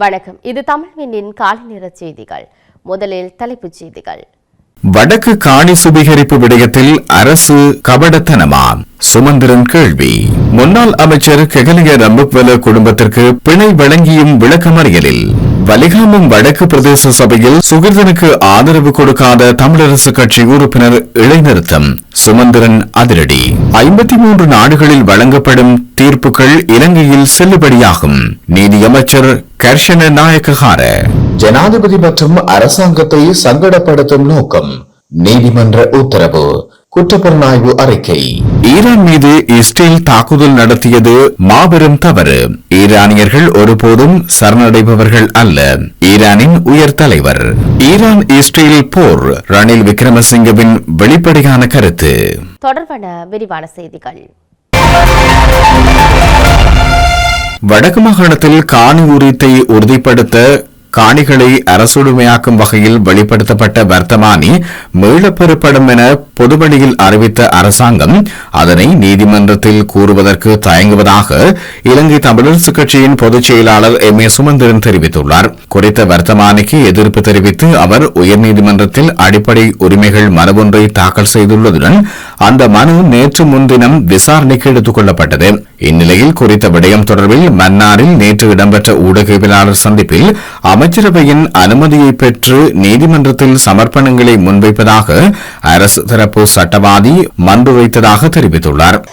வணக்கம். இது தமிழ்வினின் காலை நேர செய்திகள். முதலில் தலைப்புச் செய்திகள். வடக்கு காணி சுபிகரிப்பு விடயத்தில் அரசு கபடத்தனமா சுமந்திரன் கேள்வி. முன்னாள் அமைச்சர் கெகலிய ரம்புக்வல குடும்பத்திற்கு பிணை வழங்கியும் விளக்கமறியலில். வலிகாமம் வடக்கு பிரதேச சபையில் சுகிர்தனுக்கு ஆதரவு கொடுக்காத தமிழரசு கட்சி உறுப்பினர் இடைநிறுத்தம் சுமந்திரன் அதிரடி ஐம்பத்தி மூன்று நாடுகளில் வழங்கப்படும் தீர்ப்புகள் இலங்கையில் செல்லுபடியாகும் நீதியமைச்சர் கர்ஷன நாயக்ககார ஜனாதிபதி மற்றும் அரசாங்கத்தை சங்கடப்படுத்தும் நோக்கம் நீதிமன்ற உத்தரவு குற்றப்புலனாய்வு அறிக்கை ஈரான் மீது இஸ்ரேல் தாக்குதல் நடத்தியது மாபெரும் தவறு ஈரானியர்கள் ஒருபோதும் சரணடைபவர்கள் அல்ல ஈரானின் உயர் தலைவர் ஈரான் இஸ்ரேல் போர் ரணில் விக்ரமசிங்கவின் வெளிப்படையான கருத்து தொடர்பான விரிவான செய்திகள் வடக்கு மாகாணத்தில் காணி உரித்தை உறுதிப்படுத்த காணிகளை அரசுடைமையாக்கும் வகையில் வெளிப்படுத்தப்பட்ட வர்த்தமானி மீளப்பெறப்படும் என பொதுவெளியில் அறிவித்த அரசாங்கம் அதனை நீதிமன்றத்தில் கூறுவதற்கு தயங்குவதாக இலங்கை தமிழரசு கட்சியின் பொதுச் செயலாளர் எம் ஏ சுமந்திரன் தெரிவித்துள்ளார். குறித்த வர்த்தமானிக்கு எதிர்ப்பு தெரிவித்து அவர் உயர்நீதிமன்றத்தில் அடிப்படை உரிமைகள் மரபொன்றை தாக்கல் செய்துள்ளதுடன் அந்த மனு நேற்று முன்தினம் விசாரணைக்கு எடுத்துக் கொள்ளப்பட்டது இந்நிலையில் குறித்த விடயம் தொடர்பில் மன்னாரில் நேற்று இடம்பெற்ற ஊடகவியலாளர் சந்திப்பில் அமைச்சரவையின் அனுமதியை பெற்று நீதிமன்றத்தில் சமர்ப்பணங்களை முன்வைப்பதாக அரசு தரப்பு சட்டவாதி மன்று வைத்ததாக தெரிவித்துள்ளார்.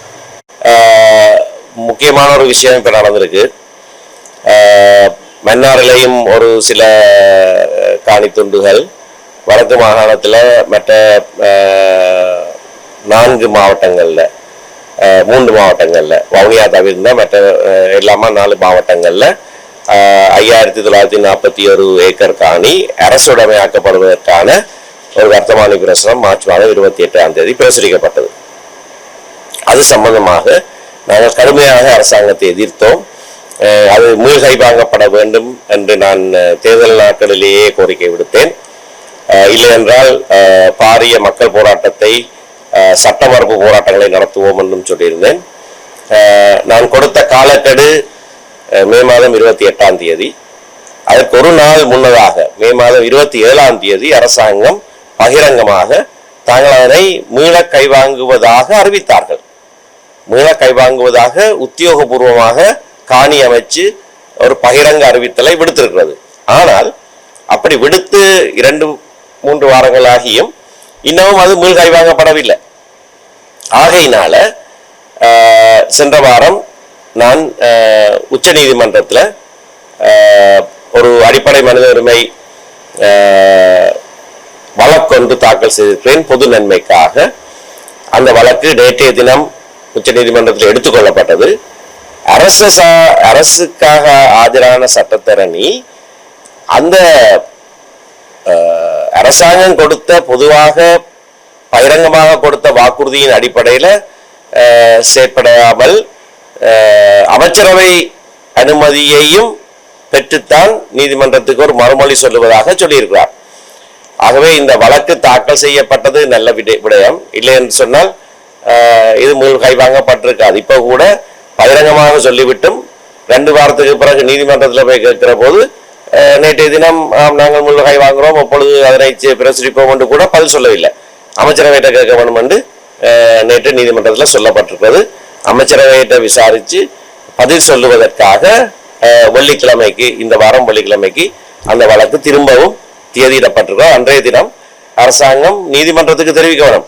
ஆஹ் முக்கியமான ஒரு விஷயம் இப்போ நடந்திருக்கு. ஆஹ் மன்னாரிலையும் ஒரு சில காணி துண்டுகள் வடக்கு மாகாணத்தில் மற்ற நான்கு மாவட்டங்களில் மூன்று மாவட்டங்களில். வவுனியா தவிர்ந்த மற்ற ஆஹ், எல்லாமே நாலு மாவட்டங்களில். ஐயாயிரத்தி தொள்ளாயிரத்தி நாற்பத்தி ஒரு ஏக்கர் காணி அரசுடைமையாக்கப்படுவதற்கான ஒரு வர்த்தமானி பிரசுரம் மார்ச் மாதம் இருபத்தி எட்டாம் தேதி பிரசுரிக்கப்பட்டது. அது சம்பந்தமாக நாங்கள் கடுமையாக அரசாங்கத்தை எதிர்த்தோம். அது மீள்கை வாங்கப்பட வேண்டும் என்று நான் தேர்தல் நாட்களிலேயே கோரிக்கை விடுத்தேன். இல்லை என்றால் பாரிய மக்கள் போராட்டத்தை சட்ட மறுப்பு போராட்டங்களை நடத்துவோம் என்றும் சொல்லியிருந்தேன் நான் கொடுத்த காலக்கெடு மே மாதம் இருபத்தி எட்டாம் தேதி அதற்கு ஒரு நாள் முன்னதாக மே மாதம் இருபத்தி ஏழாம் தேதி அரசாங்கம் பகிரங்கமாக தாங்கள் அதனை மீள கைவாங்குவதாக அறிவித்தார்கள் மீள கைவாங்குவதாக உத்தியோகபூர்வமாக காணி அமைச்சு ஒரு பகிரங்க அறிவித்தலை விடுத்திருக்கிறது ஆனால் அப்படி விடுத்து இரண்டு மூன்று வாரங்களாகியும் இன்னமும் அது மீள் வாங்கப்படவில்லை. ஆகையினால சென்ற வாரம் நான் உச்ச நீதிமன்றத்தில் ஒரு அடிப்படை மனித உரிமை வழக்கொன்று தாக்கல் செய்திருக்கிறேன். பொது நன்மைக்காக அந்த வழக்கு நேற்றைய தினம் உச்ச நீதிமன்றத்தில் எடுத்துக்கொள்ளப்பட்டது அரசு சா- அரசுக்காக ஆஜரான சட்டத்தரணி அந்த அரசாங்கம் கொடுத்த பொதுவாக பகிரங்கமாக கொடுத்த வாக்குறுதியின் அடிப்படையில் செயற்படாமல் அமைச்சரவை அனுமதியையும் பெற்றுத்தான் நீதிமன்றத்துக்கு ஒரு மறுமொழி சொல்லுவதாக சொல்லியிருக்கிறார். ஆகவே இந்த வழக்கு தாக்கல் செய்யப்பட்டது நல்ல விடயம். இல்லை என்று சொன்னால் இது முள் கைவாங்கப்பட்டிருக்காது. இப்போ கூட பகிரங்கமாக சொல்லிவிட்டும் ரெண்டு வாரத்துக்கு பிறகு நீதிமன்றத்தில் போய் கேட்கிற போது நேற்றைய தினம் நாங்கள் முள் வாங்குகிறோம் வாங்குறோம். அப்பொழுது அதனை பிரசுரிப்போம் என்று கூட பதில் சொல்லவில்லை. அமைச்சரவையிட்ட கேட்க வேண்டும் என்று நேற்று நீதிமன்றத்தில் சொல்லப்பட்டிருக்கிறது. அமைச்சரவையிட்ட விசாரித்து பதில் சொல்லுவதற்காக வெள்ளிக்கிழமைக்கு இந்த வாரம் வெள்ளிக்கிழமைக்கு அந்த வழக்கு திரும்பவும் தேதியிடப்பட்டிருக்கிறோம் அன்றைய தினம் அரசாங்கம் நீதிமன்றத்துக்கு தெரிவிக்க வேணும்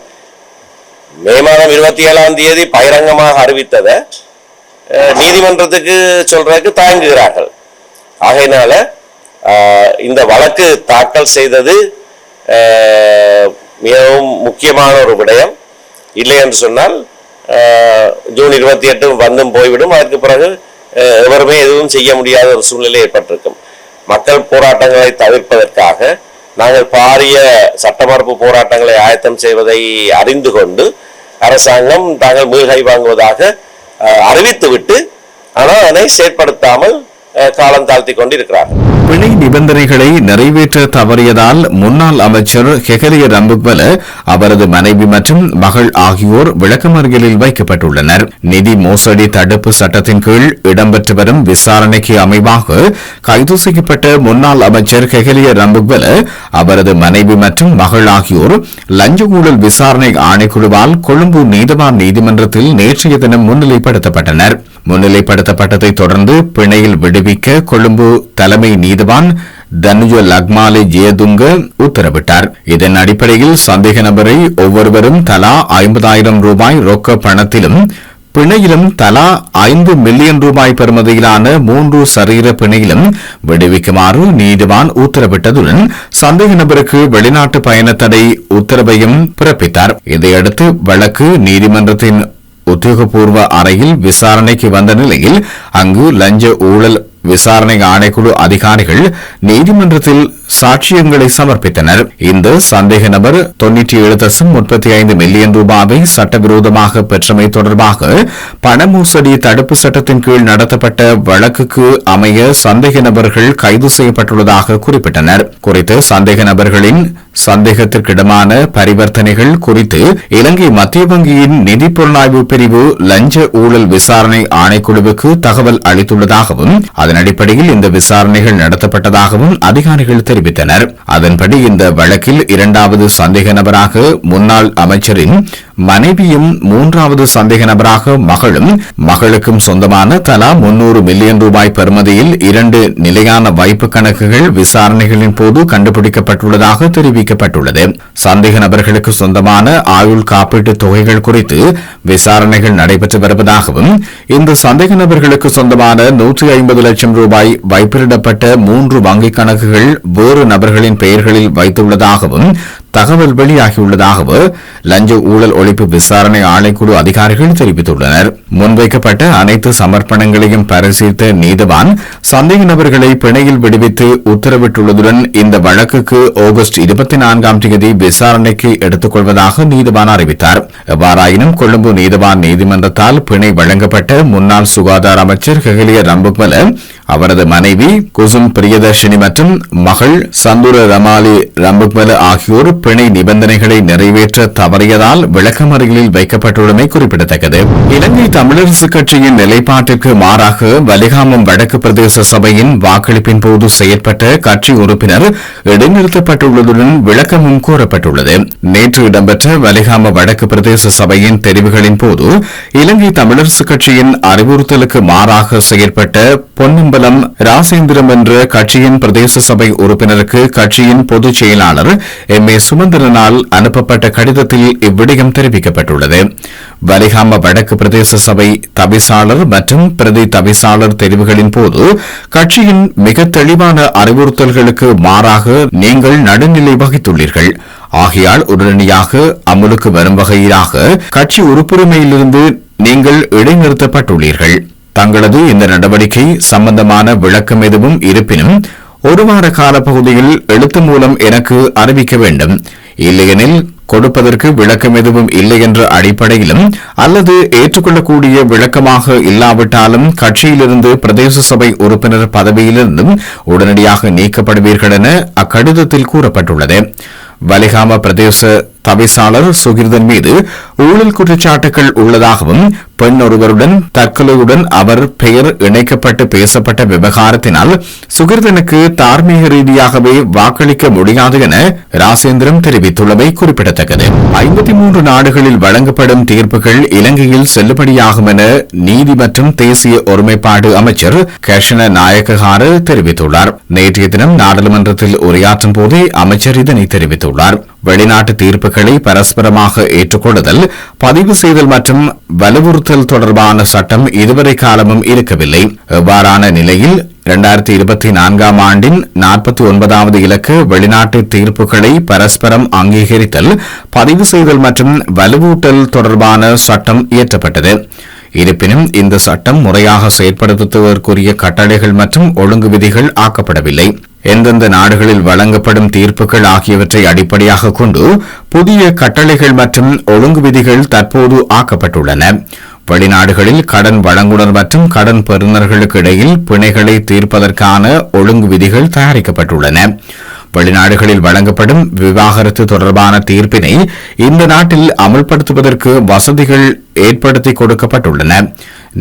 மே மாதம் இருபத்தி ஏழாம் தேதி பகிரங்கமாக அறிவித்ததை நீதிமன்றத்துக்கு சொல்றதுக்கு தயங்குகிறார்கள். ஆகையினால இந்த வழக்கு தாக்கல் செய்தது மிகவும் முக்கியமான ஒரு விடயம். இல்லை என்று சொன்னால் ஜூன் இருபத்தி எட்டு வந்தும் போய்விடும். அதற்கு பிறகு எவருமே எதுவும் செய்ய முடியாத ஒரு சூழ்நிலை ஏற்பட்டிருக்கும். மக்கள் போராட்டங்களை தவிர்ப்பதற்காக நாங்கள் பாரிய சட்டமறுப்பு போராட்டங்களை ஆயத்தம் செய்வதை அறிந்து கொண்டு அரசாங்கம் தாங்கள் மீள்கை வாங்குவதாக அறிவித்துவிட்டு ஆனால் அதனை செயற்படுத்தாமல் காலம் தாழ்த்தி கொண்டிருக்கிறார் பிணை நிபந்தனைகளை நிறைவேற்ற தவறியதால் முன்னாள் அமைச்சர் ஹெகலிய ரம்புக்வல அவரது மனைவி மற்றும் மகள் ஆகியோர் விளக்கமறியலில் வைக்கப்பட்டுள்ளனர். நிதி மோசடி தடுப்பு சட்டத்தின் கீழ் இடம்பெற்று வரும் விசாரணைக்கு அமைவாக கைது செய்யப்பட்ட முன்னாள் அமைச்சர் ஹெகலிய ரம்புக்வல அவரது மனைவி மற்றும் மகள் ஆகியோர் லஞ்ச ஊழல் விசாரணை ஆணைக்குழுவால் கொழும்பு நீதவான் நீதிமன்றத்தில் நேற்றைய தினம் முன்னிலைப்படுத்தப்பட்டனர். முன்னிலைப்படுத்தப்பட்டதை தொடர்ந்து பிணையில் விடுவி விடுவிக்க கொழும்பு தலைமை நீதிவான் தனுஜ லக்மாலே ஜெயதுங்க உத்தரவிட்டார். இதன் அடிப்படையில் சந்தேக நபரை ஒவ்வொருவரும் தலா ஐம்பதாயிரம் ரூபாய் ரொக்க பணத்திலும் பிணையிலும் தலா ஐந்து மில்லியன் ரூபாய் பெறுமதியிலான மூன்று சரீர பிணையிலும் விடுவிக்குமாறு நீதிவான் உத்தரவிட்டதுடன் சந்தேக நபருக்கு வெளிநாட்டு பயண தடை உத்தரவையும் பிறப்பித்தார். இதையடுத்து வழக்கு நீதிமன்றத்தின் உத்தியோகபூர்வ அறையில் விசாரணைக்கு வந்த நிலையில் அங்கு லஞ்ச ஊழல் விசாரணை ஆணைக்குழு அதிகாரிகள் நீதிமன்றத்தில் சாட்சியங்களை சமர்ப்பித்தனர். இந்த சந்தேக நபர் தொன்னூற்றி ஏழு தசம் முப்பத்தி ஐந்து மில்லியன் ரூபாவை சட்டவிரோதமாக பெற்றமை தொடர்பாக பண மோசடி தடுப்பு சட்டத்தின் கீழ் நடத்தப்பட்ட வழக்குக்கு அமைய சந்தேக நபர்கள் கைது செய்யப்பட்டுள்ளதாக குறிப்பிட்டனர். குறித்து சந்தேக நபர்களின் சந்தேகத்திற்கிடமான பரிவர்த்தனைகள் குறித்து இலங்கை மத்திய வங்கியின் நிதி புலனாய்வு பிரிவு லஞ்ச ஊழல் விசாரணை ஆணைக்குழுவுக்கு தகவல் அளித்துள்ளதாகவும் அதன் அதன் அடிப்படையில் இந்த விசாரணைகள் நடத்தப்பட்டதாகவும் அதிகாரிகள் தெரிவித்தனர். அதன்படி இந்த வழக்கில் இரண்டாவது சந்தேக நபராக முன்னாள் அமைச்சரின் மனைவியும் மூன்றாவது சந்தேக நபராக மகளும் மகளுக்கும் சொந்தமான தலா முன்னூறு மில்லியன் ரூபாய் பெறுமதியில் இரண்டு நிலையான வைப்பு கணக்குகள் விசாரணைகளின் போது கண்டுபிடிக்கப்பட்டுள்ளதாக தெரிவிக்கப்பட்டுள்ளது. சந்தேக நபர்களுக்கு சொந்தமான ஆயுள் காப்பீட்டு தொகைகள் குறித்து விசாரணைகள் நடைபெற்று வருவதாகவும் இந்த சந்தேக நபர்களுக்கு சொந்தமான நூற்றி ஐம்பது லட்சம் லட்சம் ரூபாய் வைப்பிலிடப்பட்ட மூன்று வங்கிக் கணக்குகள் வேறு நபர்களின் பெயர்களில் வைத்துள்ளதாகவும் தகவல் வெளியாகியுள்ளதாக லஞ்ச ஊழல் ஒழிப்பு விசாரணை ஆணைக்குழு அதிகாரிகள் தெரிவித்துள்ளனர். முன்வைக்கப்பட்ட அனைத்து சமர்ப்பணங்களையும் பரிசீலித்த நீதவான் சந்தேக நபர்களை பிணையில் விடுவித்து உத்தரவிட்டுள்ளதுடன் இந்த வழக்குக்கு ஆகஸ்ட் இருபத்தி நான்காம் தேதி விசாரணைக்கு எடுத்துக் கொள்வதாக நீதவான் அறிவித்தார். எவ்வாறாயினும் கொழும்பு நீதவான் நீதிமன்றத்தால் பிணை வழங்கப்பட்ட முன்னாள் சுகாதார அமைச்சர் ஹெகலிய ரம்புக்மல அவரது மனைவி குசும் பிரியதர்ஷினி மற்றும் மகள் சந்துர ரமாலி ரம்புக்மல ஆகியோர் பிணை நிபந்தனைகளை நிறைவேற்ற தவறியதால் விளக்கமறிகளில் வைக்கப்பட்டுள்ளமை குறிப்பிடத்தக்கது. இலங்கை தமிழரசு கட்சியின் நிலைப்பாட்டிற்கு மாறாக வலிகாமம் வடக்கு பிரதேச சபையின் வாக்களிப்பின் போது செயற்பட்ட கட்சி உறுப்பினர் இடைநிறுத்தப்பட்டுள்ளதுடன் விளக்கமும் கோரப்பட்டுள்ளது. நேற்று இடம்பெற்ற வலிகாம வடக்கு பிரதேச சபையின் தெரிவுகளின் போது இலங்கை தமிழரசு கட்சியின் அறிவுறுத்தலுக்கு மாறாக செயற்பட்ட பிரபலம் ராசேந்திரம் என்ற கட்சியின் பிரதேச சபை உறுப்பினருக்கு கட்சியின் பொதுச் செயலாளர் எம் ஏ சுமந்திரனால் அனுப்பப்பட்ட கடிதத்தில் இவ்விடயம் தெரிவிக்கப்பட்டுள்ளது. வலிகாம வடக்கு பிரதேச சபை தவிசாளர் மற்றும் பிரதி தவிசாளர் தெரிவுகளின் போது கட்சியின் மிக தெளிவான அறிவுறுத்தல்களுக்கு மாறாக நீங்கள் நடுநிலை வகித்துள்ளீர்கள். ஆகையால் உடனடியாக அமலுக்கு வரும் வகையிலாக கட்சி உறுப்புரிமையிலிருந்து நீங்கள் இடைநிறுத்தப்பட்டுள்ளீர்கள். தங்களது இந்த நடவடிக்கை சம்பந்தமான விளக்கம் எதுவும் இருப்பினும் ஒரு வார காலப்பகுதியில் எழுத்து மூலம் எனக்கு அறிவிக்க வேண்டும். இல்லையெனில் கொடுப்பதற்கு விளக்கம் எதுவும் இல்லை என்ற அடிப்படையிலும் அல்லது ஏற்றுக்கொள்ளக்கூடிய விளக்கமாக இல்லாவிட்டாலும் கட்சியிலிருந்து பிரதேச சபை உறுப்பினர் பதவியிலிருந்தும் உடனடியாக நீக்கப்படுவீர்கள் என அக்கடிதத்தில் கூறப்பட்டுள்ளது. வலிகாம பிரதேச தவிசாளர் சுகிர்தன் மீது ஊழல் குற்றச்சாட்டுகள் உள்ளதாகவும் பெண் ஒருவருடன் தற்கொலையுடன் அவர் பெயர் இணைக்கப்பட்டு பேசப்பட்ட விவகாரத்தினால் சுகிர்தனுக்கு தார்மீக ரீதியாகவே வாக்களிக்க முடியாது என ராசேந்திரம் தெரிவித்துள்ளவை குறிப்பிடத்தக்கது. ஐம்பத்தி மூன்று நாடுகளில் வழங்கப்படும் தீர்ப்புகள் இலங்கையில் செல்லுபடியாகும் என நீதி மற்றும் தேசிய ஒருமைப்பாடு அமைச்சர் கிருஷ்ண நாயக்கஹார தெரிவித்துள்ளார். நேற்றைய தினம் நாடாளுமன்றத்தில் உரையாற்றும் போதே அமைச்சர் இதனை தெரிவித்துள்ளார். தெரிவித்துள்ளார். வெளிநாட்டு தீர்ப்புகளை பரஸ்பரமாக ஏற்றுக்கொள்ளுதல் பதிவு செய்தல் மற்றும் வலுவுறுத்தல் தொடர்பான சட்டம் இதுவரை காலமும் இருக்கவில்லை. எவ்வாறான நிலையில் இரண்டாயிரத்தி இருபத்தி நான்காம் ஆண்டின் நாற்பத்தி ஒன்பதாவது இலக்கு வெளிநாட்டு தீர்ப்புகளை பரஸ்பரம் அங்கீகரித்தல் பதிவு செய்தல் மற்றும் வலுவூட்டல் தொடர்பான சட்டம் இயற்றப்பட்டது. இருப்பினும் இந்த சட்டம் முறையாக செயற்படுத்துவதற்குரிய கட்டளைகள் மற்றும் ஒழுங்கு விதிகள் ஆக்கப்படவில்லை. எந்தெந்த நாடுகளில் வழங்கப்படும் தீர்ப்புகள் ஆகியவற்றை அடிப்படையாக கொண்டு புதிய கட்டளைகள் மற்றும் ஒழுங்கு விதிகள் தற்போது ஆக்கப்பட்டுள்ளன. வெளிநாடுகளில் கடன் வழங்குனர் மற்றும் கடன் பெறுநர்களுக்கு இடையில் பிணைகளை தீர்ப்பதற்கான ஒழுங்கு விதிகள் தயாரிக்கப்பட்டுள்ளன. வெளிநாடுகளில் வழங்கப்படும் விவாகரத்து தொடர்பான தீர்ப்பினை இந்த நாட்டில் அமல்படுத்துவதற்கு வசதிகள் ஏற்படுத்தி கொடுக்கப்பட்டுள்ளன.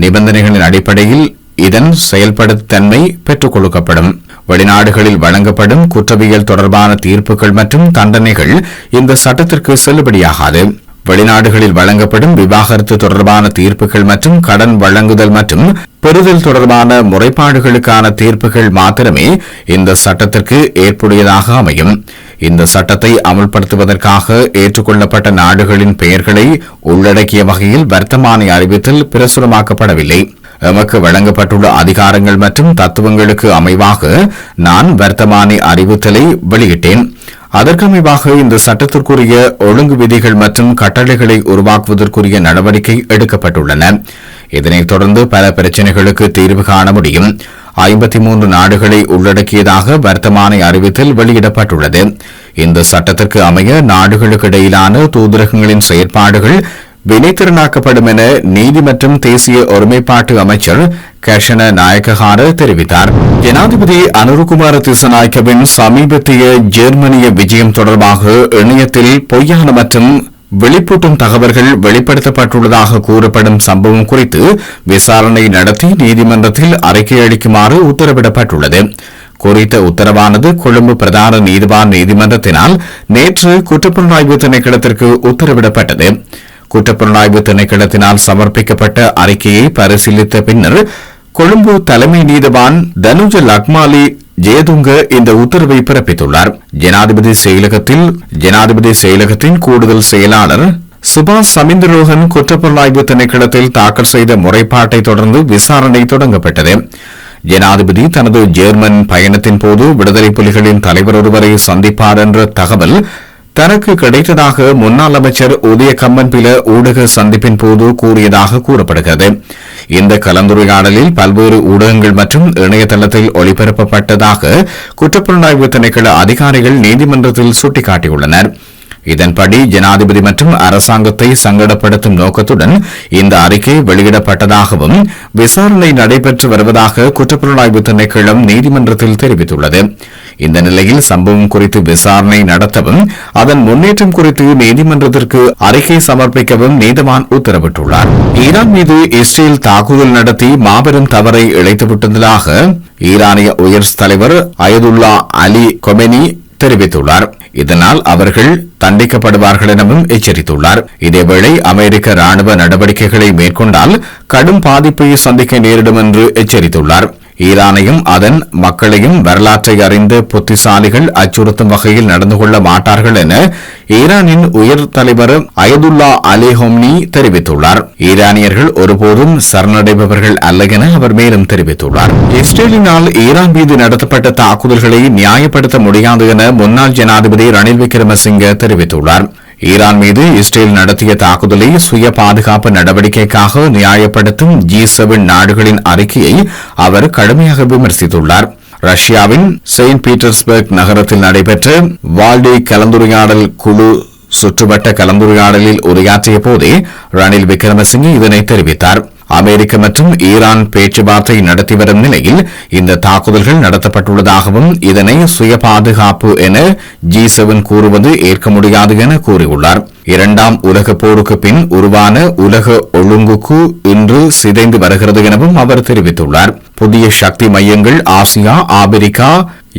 நிபந்தனைகளின் அடிப்படையில் இதன் செயல்படுத்தன்மை பெற்றுக் கொடுக்கப்படும். வெளிநாடுகளில் வழங்கப்படும் குற்றவியல் தொடர்பான தீர்ப்புகள் மற்றும் தண்டனைகள் இந்த சட்டத்திற்கு செல்லுபடியாகாது. வெளிநாடுகளில் வழங்கப்படும் விவாகரத்து தொடர்பான தீர்ப்புகள் மற்றும் கடன் வழங்குதல் மற்றும் பெறுதல் தொடர்பான முறைப்பாடுகளுக்கான தீர்ப்புகள் மாத்திரமே இந்த சட்டத்திற்கு ஏற்புடையதாக அமையும். இந்த சட்டத்தை அமல்படுத்துவதற்காக ஏற்றுக்கொள்ளப்பட்ட நாடுகளின் பெயர்களை உள்ளடக்கிய வகையில் வர்த்தமானி அறிவித்தல் பிரசுரமாக்கப்படவில்லை. எமக்கு வழங்கப்பட்டுள்ள அதிகாரங்கள் மற்றும் தத்துவங்களுக்கு அமைவாக நான் வர்த்தமானி அறிவித்தலை வெளியிட்டேன். அதற்கமைவாக இந்த சட்டத்திற்குரிய ஒழுங்கு விதிகள் மற்றும் கட்டளைகளை உருவாக்குவதற்குரிய நடவடிக்கை எடுக்கப்பட்டுள்ளன. இதனைத் தொடர்ந்து பல பிரச்சினைகளுக்கு தீர்வு காண முடியும். ஐம்பத்தி மூன்று நாடுகளை உள்ளடக்கியதாக வர்த்தமானி அறிவித்தல் வெளியிடப்பட்டுள்ளது. இந்த சட்டத்திற்கு அமைய நாடுகளுக்கு இடையிலான தூதரகங்களின் செயற்பாடுகள் வினைத்திறனாக்கப்படும் என நீதி மற்றும் தேசிய ஒருமைப்பாட்டு அமைச்சர் கஷன நாயக்கஹார தெரிவித்தார். ஜனாதிபதி அனுருகுமார திசநாயக்கவின் சமீபத்திய ஜெர்மனிய விஜயம் தொடர்பாக இணையத்தில் பொய்யான மற்றும் வெளிப்பூட்டும் தகவல்கள் வெளிப்படுத்தப்பட்டுள்ளதாக கூறப்படும் சம்பவம் குறித்து விசாரணை நடத்தி நீதிமன்றத்தில் அறிக்கை அளிக்குமாறு உத்தரவிடப்பட்டுள்ளது. குறித்த உத்தரவானது கொழும்பு பிரதான நீதிவான் நீதிமன்றத்தினால் நேற்று குற்றப்புலனாய்வு திணைக்களத்திற்கு உத்தரவிடப்பட்டது. குற்றப்புலனாய்வு திணைக்களத்தினால் சமர்ப்பிக்கப்பட்ட அறிக்கையை பரிசீலித்த பின்னர் கொழும்பு தலைமை நீதிவான் தனுஜ லக்மாலி ஜெயதுங்க இந்த உத்தரவை பிறப்பித்துள்ளார். ஜனாதிபதி செயலகத்தில் ஜனாதிபதி செயலகத்தின் கூடுதல் செயலாளர் சுபாஷ் சமிந்திரோகன் குற்றப்புலனாய்வு திணைக்களத்தில் தாக்கல் செய்த முறைப்பாட்டை தொடர்ந்து விசாரணை தொடங்கப்பட்டது. ஜனாதிபதி தனது ஜெர்மன் பயணத்தின் போது விடுதலை புலிகளின் தலைவர் ஒருவரை சந்திப்பார் என்ற தகவல் தனக்கு கிடைத்ததாக முன்னாள் அமைச்சர் உதய கம்மன்பில ஊடக சந்திப்பின் போது கூறியதாக கூறப்படுகிறது. இந்த கலந்துரையாடலில் பல்வேறு ஊடகங்கள் மற்றும் இணையதளத்தில் ஒளிபரப்பப்பட்டதாக குற்றப்புலனாய்வு திணைக்கள அதிகாரிகள் நீதிமன்றத்தில் சுட்டிக்காட்டியுள்ளனர். இதன்படி ஜனாதிபதி மற்றும் அரசாங்கத்தை சங்கடப்படுத்தும் நோக்கத்துடன் இந்த அறிக்கை வெளியிடப்பட்டதாகவும் விசாரணை நடைபெற்று வருவதாக குற்றப்புலனாய்வு திணைக்களம் நீதிமன்றத்தில் தெரிவித்துள்ளது. இந்த நிலையில் சம்பவம் குறித்து விசாரணை நடத்தவும் அதன் முன்னேற்றம் குறித்து நீதிமன்றத்திற்கு அறிக்கை சமர்ப்பிக்கவும் நீதவான் உத்தரவிட்டுள்ளார். ஈரான் மீது இஸ்ரேல் தாக்குதல் நடத்தி மாபெரும் தவறை இழைத்துவிட்டதாக ஈரானிய உயர் தலைவர் அயதுல்லா அலி கொமெனி தெரிவித்துள்ளார். இதனால் அவர்கள் தண்டிக்கப்படுவார்கள் எனவும் எச்சரித்துள்ளார். இதேவேளை அமெரிக்க ராணுவ நடவடிக்கைகளை மேற்கொண்டால் கடும் பாதிப்பை சந்திக்க நேரிடும் என்று எச்சரித்துள்ளார். ஈரானையும் அதன் மக்களையும் வரலாற்றை அறிந்து புத்திசாலிகள் அச்சுறுத்தும் வகையில் நடந்து கொள்ள மாட்டார்கள் என ஈரானின் உயர் தலைவர் அயதுல்லா அலி ஹோம்னி தெரிவித்துள்ளார். ஈரானியர்கள் ஒருபோதும் சரணடைபவர்கள் அல்ல என அவர் மேலும் தெரிவித்துள்ளார். இஸ்ரேலினால் ஈரான் மீது நடத்தப்பட்ட தாக்குதல்களை நியாயப்படுத்த முடியாது என முன்னாள் ஜனாதிபதி ரணில் விக்ரமசிங்க தெரிவித்துள்ளார். ஈரான் மீது இஸ்ரேல் நடத்திய தாக்குதலை சுய பாதுகாப்பு நடவடிக்கைக்காக நியாயப்படுத்தும் ஜி செவன் நாடுகளின் அறிக்கையை அவர் கடுமையாக விமர்சித்துள்ளார். ரஷ்யாவின் செயின்ட் பீட்டர்ஸ்பர்க் நகரத்தில் நடைபெற்ற வால்டே கலந்துரையாடல் குழு சுற்றுவட்ட கலந்துரையாடலில் உரையாற்றிய போதே ரணில் விக்ரமசிங்கே இதனை தெரிவித்தார். அமெரிக்க மற்றும் ஈரான் பேச்சுவார்த்தை நடத்தி வரும் நிலையில் இந்த தாக்குதல்கள் நடத்தப்பட்டுள்ளதாகவும் இதனை சுய பாதுகாப்பு என ஜி செவன் கூறுவது ஏற்க முடியாது என கூறியுள்ளார். இரண்டாம் உலக போருக்கு பின் உருவான உலக ஒழுங்குக்கு இன்று சிதைந்து வருகிறது எனவும் அவர் தெரிவித்துள்ளார். புதிய சக்தி மையங்கள் ஆசியா ஆப்பிரிக்கா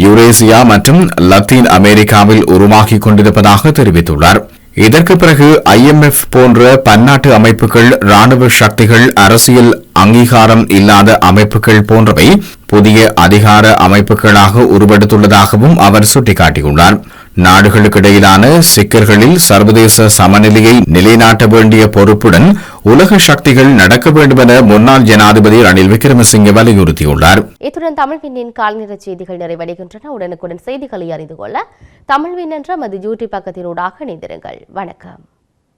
யுரேசியா மற்றும் லத்தீன் அமெரிக்காவில் உருவாகிக் கொண்டிருப்பதாக தெரிவித்துள்ளார். இதற்கு பிறகு ஐஎம்எஃப் போன்ற பன்னாட்டு அமைப்புகள் ராணுவ சக்திகள் அரசியல் அங்கீகாரம் இல்லாத அமைப்புகள் போன்றவை புதிய அதிகார அமைப்புகளாக உருவெடுத்துள்ளதாகவும் அவர் சுட்டிக்காட்டியுள்ளார். நாடுகளுக்கிடையிலான சிக்கல்களில் சர்வதேச சமநிலையை நிலைநாட்ட வேண்டிய பொறுப்புடன் உலக சக்திகள் நடக்க வேண்டும் என முன்னாள் ஜனாதிபதி ரணில் விக்ரமசிங்கே வலியுறுத்தியுள்ளார். இத்துடன் தமிழ்வினின் கால்நிற செய்திகள் நிறைவடைகின்றன. உடனுக்குடன் செய்திகளை அறிந்து கொள்ள தமிழ்வின் என்ற மது யூடியூப் பக்கத்தினூடாக இணைந்திருங்கள். வணக்கம்.